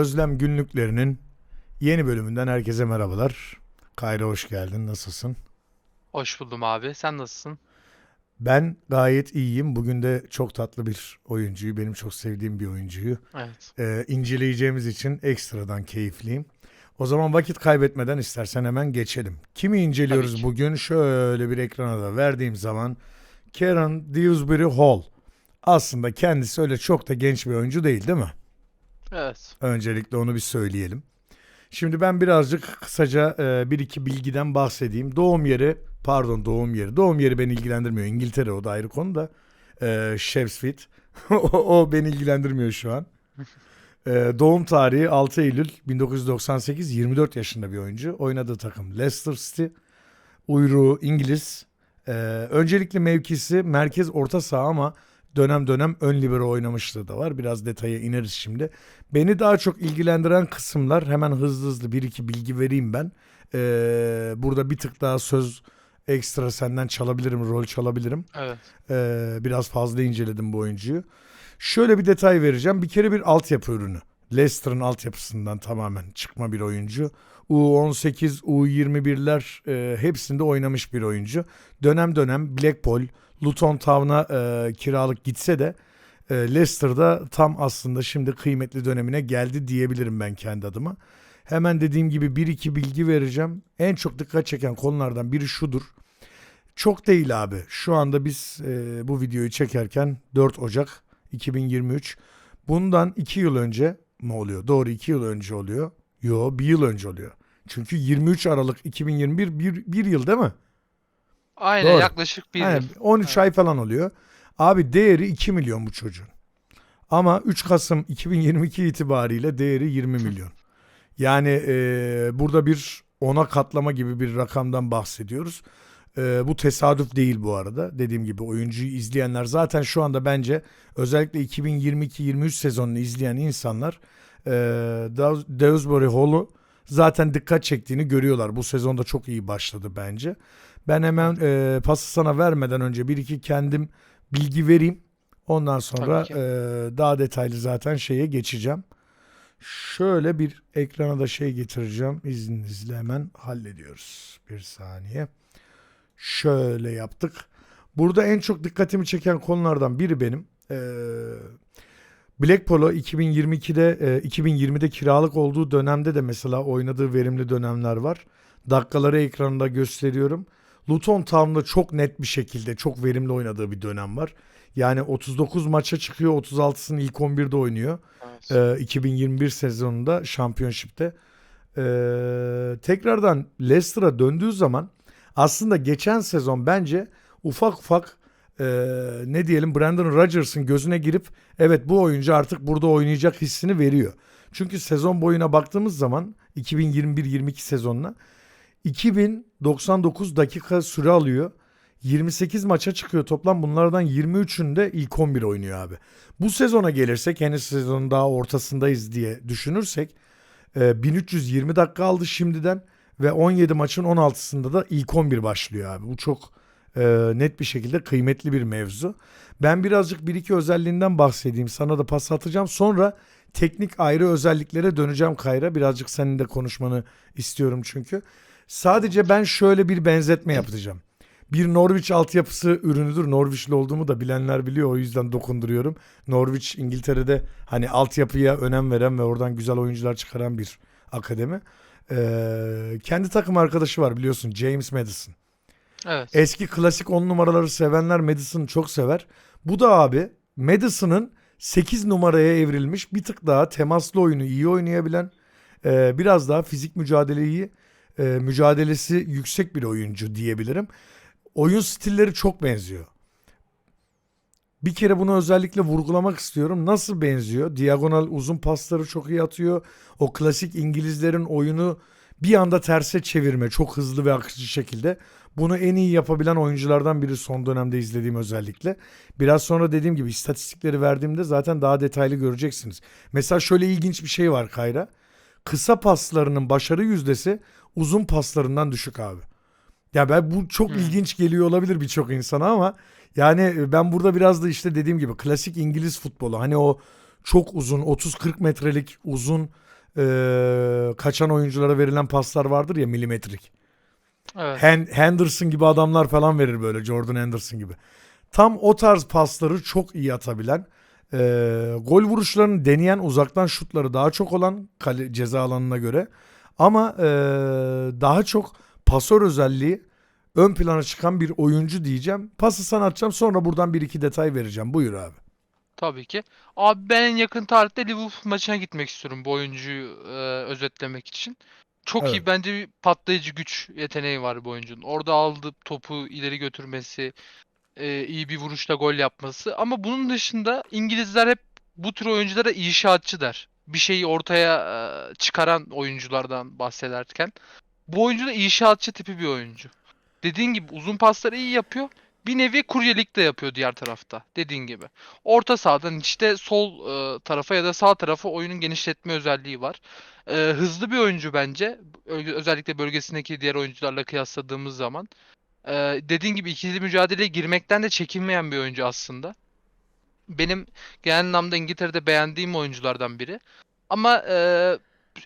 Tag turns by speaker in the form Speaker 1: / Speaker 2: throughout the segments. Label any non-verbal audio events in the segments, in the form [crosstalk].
Speaker 1: Gözlem Günlüklerinin yeni bölümünden herkese merhabalar. Kayra hoş geldin. Nasılsın?
Speaker 2: Hoş buldum abi. Sen nasılsın?
Speaker 1: Ben gayet iyiyim. Bugün de çok tatlı bir oyuncuyu, benim çok sevdiğim bir oyuncuyu
Speaker 2: Evet.
Speaker 1: e, inceleyeceğimiz için ekstradan keyifliyim. O zaman vakit kaybetmeden istersen hemen geçelim. Kimi inceliyoruz bugün? Şöyle bir ekrana da verdiğim zaman Karen Dewsbury Hall. Aslında kendisi öyle çok da genç bir oyuncu değil değil mi?
Speaker 2: Evet.
Speaker 1: Öncelikle onu bir söyleyelim. Şimdi ben birazcık kısaca e, bir iki bilgiden bahsedeyim. Doğum yeri, pardon doğum yeri. Doğum yeri beni ilgilendirmiyor. İngiltere o da ayrı konu da. E, Sheffield. [laughs] o, o beni ilgilendirmiyor şu an. E, doğum tarihi 6 Eylül 1998. 24 yaşında bir oyuncu. Oynadığı takım Leicester City. Uyruğu İngiliz. E, öncelikle mevkisi merkez orta saha ama dönem dönem ön libero oynamışlığı da var. Biraz detaya ineriz şimdi. Beni daha çok ilgilendiren kısımlar hemen hızlı hızlı bir iki bilgi vereyim ben. Ee, burada bir tık daha söz ekstra senden çalabilirim, rol çalabilirim.
Speaker 2: Evet.
Speaker 1: Ee, biraz fazla inceledim bu oyuncuyu. Şöyle bir detay vereceğim. Bir kere bir altyapı ürünü. Leicester'ın altyapısından tamamen çıkma bir oyuncu. U18, U21'ler e, hepsinde oynamış bir oyuncu. Dönem dönem Blackpool, Luton Town'a e, kiralık gitse de e, Leicester'da tam aslında şimdi kıymetli dönemine geldi diyebilirim ben kendi adıma. Hemen dediğim gibi bir iki bilgi vereceğim. En çok dikkat çeken konulardan biri şudur. Çok değil abi. Şu anda biz e, bu videoyu çekerken 4 Ocak 2023. Bundan 2 yıl önce mi oluyor? Doğru 2 yıl önce oluyor. Yo 1 yıl önce oluyor. Çünkü 23 Aralık 2021 bir, bir yıl değil mi?
Speaker 2: Aynen
Speaker 1: Doğru.
Speaker 2: yaklaşık bir
Speaker 1: Aynen,
Speaker 2: yıl.
Speaker 1: 13
Speaker 2: Evet.
Speaker 1: ay falan oluyor. Abi değeri 2 milyon bu çocuğun. Ama 3 Kasım 2022 itibariyle değeri 20 milyon. Yani e, burada bir ona katlama gibi bir rakamdan bahsediyoruz. E, bu tesadüf değil bu arada. Dediğim gibi oyuncuyu izleyenler zaten şu anda bence özellikle 2022-23 sezonunu izleyen insanlar e, Dewsbury Hall'u zaten dikkat çektiğini görüyorlar. Bu sezonda çok iyi başladı bence. Ben hemen e, pası sana vermeden önce bir iki kendim bilgi vereyim. Ondan sonra e, daha detaylı zaten şeye geçeceğim. Şöyle bir ekrana da şey getireceğim. İzninizle hemen hallediyoruz. Bir saniye. Şöyle yaptık. Burada en çok dikkatimi çeken konulardan biri benim. E, Blackpool'u 2022'de e, 2020'de kiralık olduğu dönemde de mesela oynadığı verimli dönemler var. Dakikaları ekranında gösteriyorum. Luton Town'da çok net bir şekilde çok verimli oynadığı bir dönem var. Yani 39 maça çıkıyor, 36'sını ilk 11'de oynuyor.
Speaker 2: Evet.
Speaker 1: Ee, 2021 sezonunda Championship'te. Ee, tekrardan Leicester'a döndüğü zaman aslında geçen sezon bence ufak ufak ee, ne diyelim Brandon Rodgers'ın gözüne girip evet bu oyuncu artık burada oynayacak hissini veriyor. Çünkü sezon boyuna baktığımız zaman 2021-22 sezonuna 2099 dakika süre alıyor. 28 maça çıkıyor toplam. Bunlardan 23'ünde ilk 11 oynuyor abi. Bu sezona gelirsek henüz sezonun daha ortasındayız diye düşünürsek e, 1320 dakika aldı şimdiden ve 17 maçın 16'sında da ilk 11 başlıyor abi. Bu çok e, net bir şekilde kıymetli bir mevzu. Ben birazcık bir iki özelliğinden bahsedeyim. Sana da pas atacağım. Sonra teknik ayrı özelliklere döneceğim Kayra. Birazcık senin de konuşmanı istiyorum çünkü. Sadece ben şöyle bir benzetme yapacağım. Bir Norwich altyapısı ürünüdür. Norwich'li olduğumu da bilenler biliyor. O yüzden dokunduruyorum. Norwich İngiltere'de hani altyapıya önem veren ve oradan güzel oyuncular çıkaran bir akademi. Ee, kendi takım arkadaşı var biliyorsun James Madison.
Speaker 2: Evet.
Speaker 1: Eski klasik 10 numaraları sevenler Madison'ı çok sever. Bu da abi Madison'ın 8 numaraya evrilmiş bir tık daha temaslı oyunu iyi oynayabilen e, biraz daha fizik mücadeleyi e, mücadelesi yüksek bir oyuncu diyebilirim. Oyun stilleri çok benziyor. Bir kere bunu özellikle vurgulamak istiyorum. Nasıl benziyor? Diagonal uzun pasları çok iyi atıyor. O klasik İngilizlerin oyunu bir anda terse çevirme çok hızlı ve akıcı şekilde. Bunu en iyi yapabilen oyunculardan biri son dönemde izlediğim özellikle. Biraz sonra dediğim gibi istatistikleri verdiğimde zaten daha detaylı göreceksiniz. Mesela şöyle ilginç bir şey var Kayra. Kısa paslarının başarı yüzdesi uzun paslarından düşük abi. Ya ben bu çok
Speaker 2: Hmm.
Speaker 1: ilginç geliyor olabilir birçok insana ama yani ben burada biraz da işte dediğim gibi klasik İngiliz futbolu hani o çok uzun 30-40 metrelik uzun e, kaçan oyunculara verilen paslar vardır ya milimetrik.
Speaker 2: Evet.
Speaker 1: Hen- Henderson gibi adamlar falan verir böyle Jordan Henderson gibi. Tam o tarz pasları çok iyi atabilen, e, gol vuruşlarını deneyen uzaktan şutları daha çok olan kale, ceza alanına göre ama e, daha çok pasör özelliği ön plana çıkan bir oyuncu diyeceğim. Pası sana atacağım sonra buradan bir iki detay vereceğim. Buyur abi.
Speaker 2: Tabii ki. Abi ben en yakın tarihte Liverpool maçına gitmek istiyorum bu oyuncuyu e, özetlemek için. Çok
Speaker 1: Evet.
Speaker 2: iyi bence bir patlayıcı güç yeteneği var bu oyuncunun. Orada aldığı topu ileri götürmesi, e, iyi bir vuruşla gol yapması. Ama bunun dışında İngilizler hep bu tür oyunculara inşaatçı der. Bir şeyi ortaya e, çıkaran oyunculardan bahsederken. Bu oyuncu da inşaatçı tipi bir oyuncu. Dediğin gibi uzun pasları iyi yapıyor. Bir nevi kuryelik de yapıyor diğer tarafta. Dediğin gibi. Orta sahadan işte sol e, tarafa ya da sağ tarafa oyunun genişletme özelliği var. E, hızlı bir oyuncu bence. Özellikle bölgesindeki diğer oyuncularla kıyasladığımız zaman. E, dediğin gibi ikili mücadeleye girmekten de çekinmeyen bir oyuncu aslında. Benim genel anlamda İngiltere'de beğendiğim oyunculardan biri. Ama e,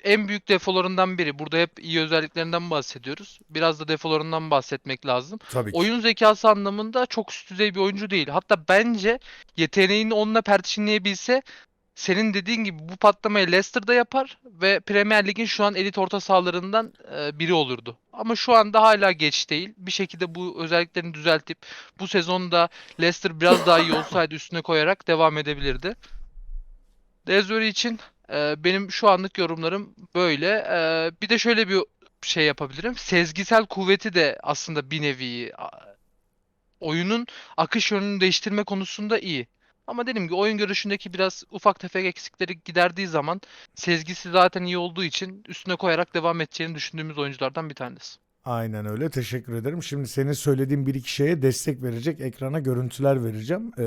Speaker 2: en büyük defolarından biri. Burada hep iyi özelliklerinden bahsediyoruz. Biraz da defolarından bahsetmek lazım.
Speaker 1: Tabii ki.
Speaker 2: Oyun zekası anlamında çok üst düzey bir oyuncu değil. Hatta bence yeteneğini onunla perçinleyebilse senin dediğin gibi bu patlamayı Leicester'da yapar ve Premier Lig'in şu an elit orta sahalarından e, biri olurdu. Ama şu anda hala geç değil. Bir şekilde bu özelliklerini düzeltip bu sezonda Leicester biraz daha iyi olsaydı üstüne koyarak devam edebilirdi. Dezori için e, benim şu anlık yorumlarım böyle. E, bir de şöyle bir şey yapabilirim. Sezgisel kuvveti de aslında bir nevi oyunun akış yönünü değiştirme konusunda iyi. Ama dediğim gibi oyun görüşündeki biraz ufak tefek eksikleri giderdiği zaman sezgisi zaten iyi olduğu için üstüne koyarak devam edeceğini düşündüğümüz oyunculardan bir tanesi.
Speaker 1: Aynen öyle. Teşekkür ederim. Şimdi senin söylediğin bir iki şeye destek verecek ekrana görüntüler vereceğim. Ee,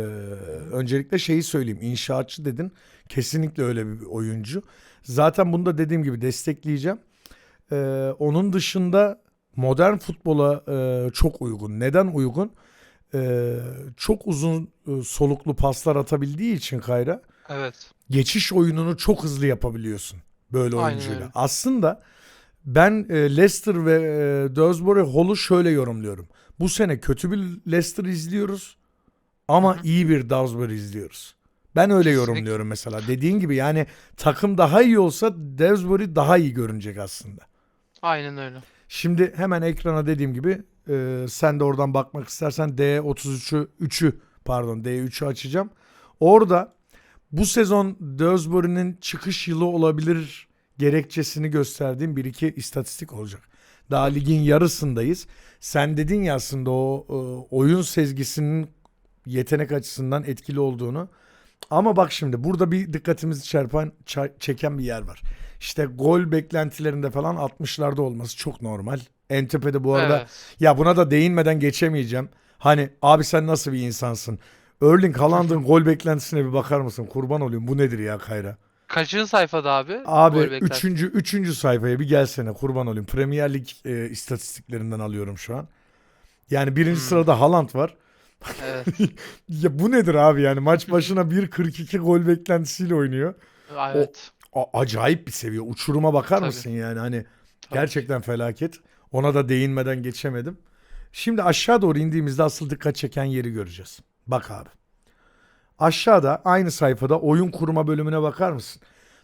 Speaker 1: öncelikle şeyi söyleyeyim. İnşaatçı dedin. Kesinlikle öyle bir oyuncu. Zaten bunu da dediğim gibi destekleyeceğim. Ee, onun dışında modern futbola e, çok uygun. Neden uygun? Ee, çok uzun e, soluklu paslar atabildiği için Kayra
Speaker 2: Evet.
Speaker 1: geçiş oyununu çok hızlı yapabiliyorsun böyle
Speaker 2: Aynen
Speaker 1: oyuncuyla.
Speaker 2: öyle.
Speaker 1: Aslında ben e, Leicester ve e, Dewsbury Hall'u şöyle yorumluyorum. Bu sene kötü bir Leicester izliyoruz ama
Speaker 2: Hı hı.
Speaker 1: iyi bir Dewsbury izliyoruz. Ben öyle
Speaker 2: Kesinlikle.
Speaker 1: yorumluyorum mesela. Dediğin gibi yani takım daha iyi olsa Dewsbury daha iyi görünecek aslında.
Speaker 2: Aynen öyle.
Speaker 1: Şimdi hemen ekrana dediğim gibi e, sen de oradan bakmak istersen D33'ü 3'ü pardon D3'ü açacağım. Orada bu sezon Dewsbury'nin çıkış yılı olabilir gerekçesini gösterdiğim bir iki istatistik olacak. Daha ligin yarısındayız. Sen dedin ya aslında o e, oyun sezgisinin yetenek açısından etkili olduğunu. Ama bak şimdi burada bir dikkatimizi çarpan ça- çeken bir yer var. İşte gol beklentilerinde falan 60'larda olması çok normal. En tepede bu arada
Speaker 2: Evet.
Speaker 1: ya buna da değinmeden geçemeyeceğim. Hani abi sen nasıl bir insansın? Erling Haaland'ın gol beklentisine bir bakar mısın? Kurban olayım. Bu nedir ya Kayra?
Speaker 2: Kaçıncı sayfada abi?
Speaker 1: Abi üçüncü, üçüncü sayfaya bir gelsene kurban olayım. Premier Lig e, istatistiklerinden alıyorum şu an. Yani birinci
Speaker 2: Hmm.
Speaker 1: sırada Haaland var.
Speaker 2: Evet. [laughs]
Speaker 1: Ya bu nedir abi yani maç başına 1.42 gol beklentisiyle oynuyor.
Speaker 2: Evet.
Speaker 1: A- acayip bir seviye. Uçuruma bakar
Speaker 2: Tabii.
Speaker 1: mısın yani hani
Speaker 2: Tabii.
Speaker 1: gerçekten felaket. Ona da değinmeden geçemedim. Şimdi aşağı doğru indiğimizde asıl dikkat çeken yeri göreceğiz. Bak abi. Aşağıda aynı sayfada oyun kurma bölümüne bakar mısın?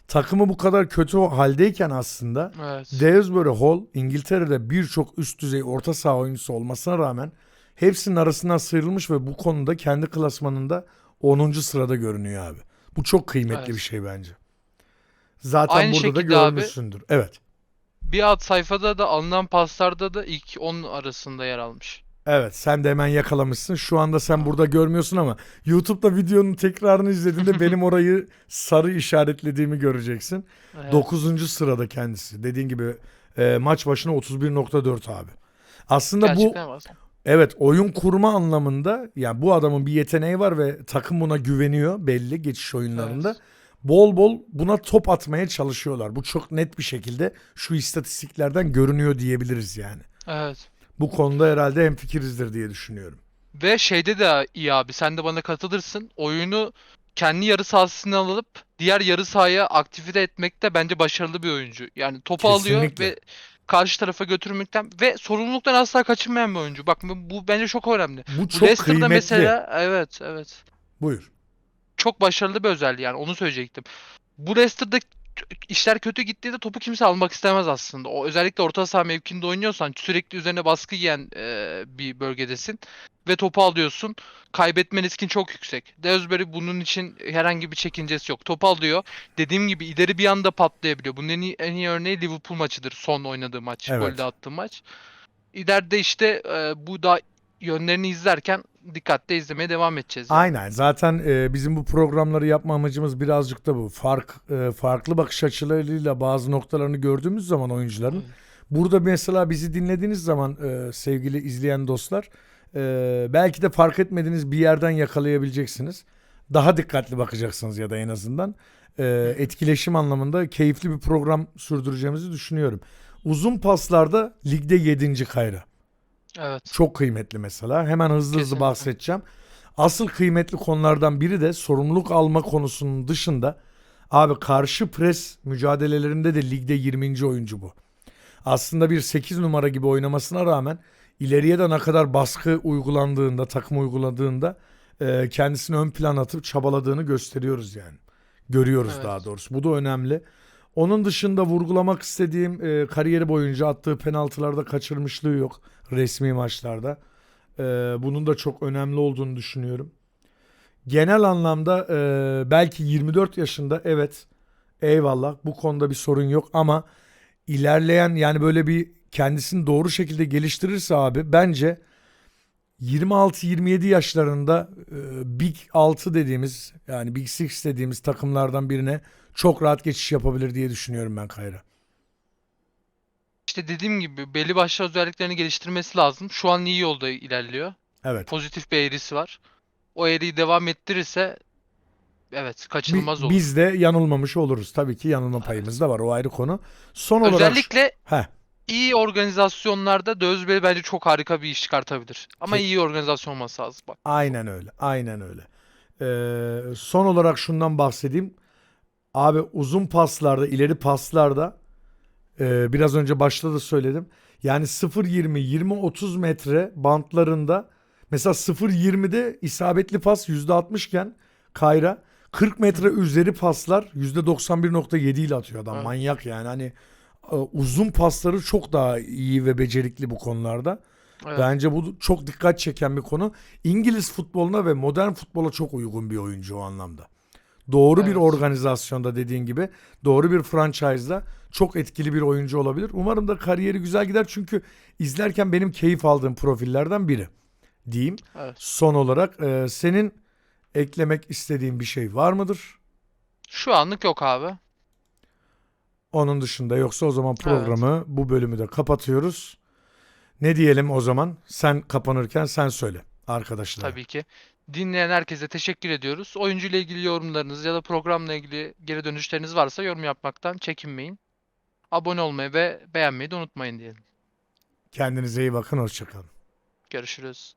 Speaker 1: Takımı bu kadar kötü haldeyken aslında
Speaker 2: Evet.
Speaker 1: Dewsbury Hall İngiltere'de birçok üst düzey orta saha oyuncusu olmasına rağmen hepsinin arasından sıyrılmış ve bu konuda kendi klasmanında 10. sırada görünüyor abi. Bu çok kıymetli
Speaker 2: Evet.
Speaker 1: bir şey bence. Zaten
Speaker 2: Aynı
Speaker 1: burada da
Speaker 2: şekilde abi-
Speaker 1: görmüşsündür. Evet.
Speaker 2: Bir alt sayfada da alınan paslarda da ilk 10 arasında yer almış.
Speaker 1: Evet sen de hemen yakalamışsın. Şu anda sen burada görmüyorsun ama YouTube'da videonun tekrarını izlediğinde [laughs] benim orayı sarı işaretlediğimi göreceksin.
Speaker 2: Evet.
Speaker 1: 9. sırada kendisi. Dediğin gibi e, maç başına 31.4 abi. Aslında bu
Speaker 2: Gerçekten var.
Speaker 1: Evet oyun kurma anlamında yani bu adamın bir yeteneği var ve takım buna güveniyor belli geçiş oyunlarında.
Speaker 2: Evet.
Speaker 1: Bol bol buna top atmaya çalışıyorlar. Bu çok net bir şekilde şu istatistiklerden görünüyor diyebiliriz yani.
Speaker 2: Evet.
Speaker 1: Bu konuda herhalde hemfikirizdir diye düşünüyorum.
Speaker 2: Ve şeyde de iyi abi sen de bana katılırsın. Oyunu kendi yarı sahasını alıp diğer yarı sahaya aktivite etmekte bence başarılı bir oyuncu. Yani topu alıyor
Speaker 1: Kesinlikle.
Speaker 2: ve karşı tarafa götürmekten ve sorumluluktan asla kaçınmayan bir oyuncu. Bak bu bence çok önemli.
Speaker 1: Bu
Speaker 2: Bu
Speaker 1: çok
Speaker 2: Leicester'da
Speaker 1: kıymetli.
Speaker 2: mesela evet evet.
Speaker 1: Buyur.
Speaker 2: Çok başarılı bir özelliği yani onu söyleyecektim. Bu Leicester'da işler kötü gittiğinde topu kimse almak istemez aslında. O özellikle orta saha mevkinde oynuyorsan sürekli üzerine baskı yiyen e, bir bölgedesin ve topu alıyorsun. Kaybetme riskin çok yüksek. Deusbury bunun için herhangi bir çekincesi yok. Topu alıyor. Dediğim gibi ileri bir anda patlayabiliyor. Bunun en iyi, en iyi örneği Liverpool maçıdır. Son oynadığı maç.
Speaker 1: Evet.
Speaker 2: Golde attığı maç. İleride işte e, bu da yönlerini izlerken dikkatle izlemeye devam edeceğiz. yani.
Speaker 1: Aynen. Zaten e, bizim bu programları yapma amacımız birazcık da bu. Fark e, farklı bakış açılarıyla bazı noktalarını gördüğümüz zaman oyuncuların.
Speaker 2: Aynen.
Speaker 1: Burada mesela bizi dinlediğiniz zaman e, sevgili izleyen dostlar e, belki de fark etmediğiniz bir yerden yakalayabileceksiniz. Daha dikkatli bakacaksınız ya da en azından e, etkileşim anlamında keyifli bir program sürdüreceğimizi düşünüyorum. Uzun paslarda ligde 7. Kayra.
Speaker 2: Evet.
Speaker 1: Çok kıymetli mesela. Hemen hızlı hızlı
Speaker 2: Kesinlikle.
Speaker 1: bahsedeceğim. Asıl kıymetli konulardan biri de sorumluluk alma konusunun dışında abi karşı pres mücadelelerinde de ligde 20. oyuncu bu. Aslında bir 8 numara gibi oynamasına rağmen ileriye de ne kadar baskı uygulandığında, takım uyguladığında e, kendisini ön plan atıp çabaladığını gösteriyoruz yani. Görüyoruz
Speaker 2: Evet.
Speaker 1: daha doğrusu. Bu da önemli. Onun dışında vurgulamak istediğim e, kariyeri boyunca attığı penaltılarda kaçırmışlığı yok resmi maçlarda. E, bunun da çok önemli olduğunu düşünüyorum. Genel anlamda e, belki 24 yaşında evet eyvallah bu konuda bir sorun yok ama ilerleyen yani böyle bir kendisini doğru şekilde geliştirirse abi bence 26-27 yaşlarında e, Big 6 dediğimiz yani Big 6 dediğimiz takımlardan birine çok rahat geçiş yapabilir diye düşünüyorum ben Kayra.
Speaker 2: İşte dediğim gibi belli başlı özelliklerini geliştirmesi lazım. Şu an iyi yolda ilerliyor.
Speaker 1: Evet.
Speaker 2: Pozitif bir eğrisi var. O eğriyi devam ettirirse evet
Speaker 1: Bi-
Speaker 2: kaçınılmaz olur.
Speaker 1: Biz de yanılmamış oluruz. Tabii ki yanılma payımız da var. O ayrı konu. Son olarak
Speaker 2: Özellikle
Speaker 1: Heh,
Speaker 2: iyi organizasyonlarda Dözbeli bence çok harika bir iş çıkartabilir. Ama iyi organizasyon olması lazım bak.
Speaker 1: aynen öyle. Aynen öyle. Ee, son olarak şundan bahsedeyim. Abi uzun paslarda, ileri paslarda e, biraz önce başta da söyledim. Yani 0-20, 20-30 metre bantlarında mesela 0-20'de isabetli pas %60 iken Kayra 40 metre üzeri paslar %91.7 ile atıyor adam.
Speaker 2: Evet.
Speaker 1: Manyak yani. Hani e, uzun pasları çok daha iyi ve becerikli bu konularda.
Speaker 2: Evet.
Speaker 1: Bence bu çok dikkat çeken bir konu. İngiliz futboluna ve modern futbola çok uygun bir oyuncu o anlamda. Doğru bir
Speaker 2: Evet.
Speaker 1: organizasyonda dediğin gibi, doğru bir franchise'da çok etkili bir oyuncu olabilir. Umarım da kariyeri güzel gider çünkü izlerken benim keyif aldığım profillerden biri diyeyim.
Speaker 2: Evet.
Speaker 1: Son olarak e, senin eklemek istediğin bir şey var mıdır?
Speaker 2: Şu anlık yok abi.
Speaker 1: Onun dışında yoksa o zaman programı bu bölümü de kapatıyoruz. Ne diyelim o zaman? Sen kapanırken sen söyle arkadaşlar.
Speaker 2: Tabii ki. Dinleyen herkese teşekkür ediyoruz. Oyuncuyla ilgili yorumlarınız ya da programla ilgili geri dönüşleriniz varsa yorum yapmaktan çekinmeyin. Abone olmayı ve beğenmeyi de unutmayın diyelim.
Speaker 1: Kendinize iyi bakın. Hoşçakalın.
Speaker 2: Görüşürüz.